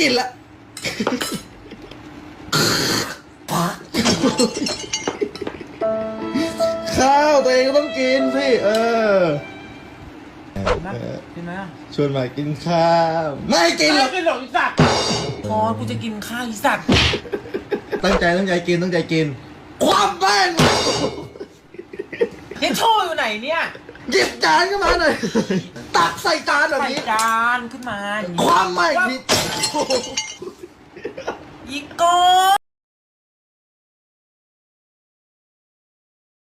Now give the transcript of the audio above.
กินละข้าวตัวเองก็ต้องกินสิเออนะกินไหมชวนมากินข้าวไม่กินหรไม่อกกินหรอกไอีสัตว์พอกูจะกินข้าวไอีสัตว์ตั้งใจตั้งใจกินตั้งใจกิน ความแป้งยังโชว์อยู่ไหนเนี่ยหยิบจานขึ้นมาหน่อยตักใส่จานแบบใส่นี้จานขึ้นมาอย่างนี้ความไม่ผิด 이거.